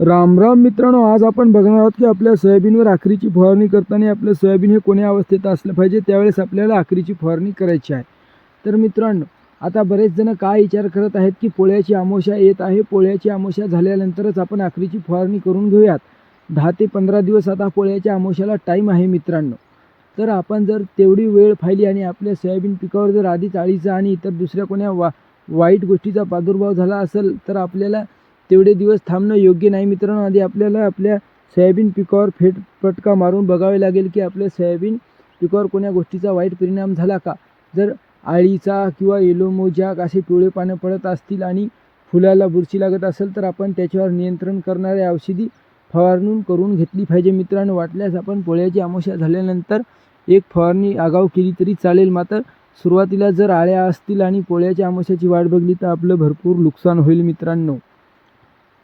राम राम मित्रांनो आज आपण बघणार आहोत की आपल्या सोयाबीनवर आखरीची फवारणी करताना आपलं सोयाबीन हे कोण्या अवस्थेत असलं पाहिजे त्यावेळेस आपल्याला आखरीची फवारणी करायची आहे. तर मित्रांनो आता बरेच जण काय विचार करत आहेत की पोळ्याची आमोशा येत आहे पोळ्याची आमोशा झाल्यानंतरच आपण आखरीची फवारणी करून घेऊयात. दहा ते पंधरा दिवस आता पोळ्याच्या आमोशाला टाईम आहे मित्रांनो. तर आपण जर तेवढी वेळ पाहिली आणि आपल्या सोयाबीन पिकावर जर आधीच आळीचा आणि इतर दुसऱ्या कोण्या वा वाईट गोष्टीचा प्रादुर्भाव झाला असेल तर आपल्याला तेवढे दिवस थांबणं योग्य नाही मित्रांनो. आधी आपल्याला आपल्या सोयाबीन पिकावर फेट फटका मारून बघावे लागेल की आपल्या सोयाबीन पिकावर कोण्या गोष्टीचा वाईट परिणाम झाला का? जर आळीचा किंवा येलो असे पिवळे पानं पडत असतील आणि फुलाला बुरशी लागत असेल तर आपण त्याच्यावर नियंत्रण करणाऱ्या औषधी फवारणी करून घेतली पाहिजे मित्रांनो. वाटल्यास आपण पोळ्याची आमोशा झाल्यानंतर एक फवारणी आगाऊ केली तरी चालेल. मात्र सुरुवातीला जर आळ्या असतील आणि पोळ्याच्या आमोशाची वाट बघली तर आपलं भरपूर नुकसान होईल मित्रांनो.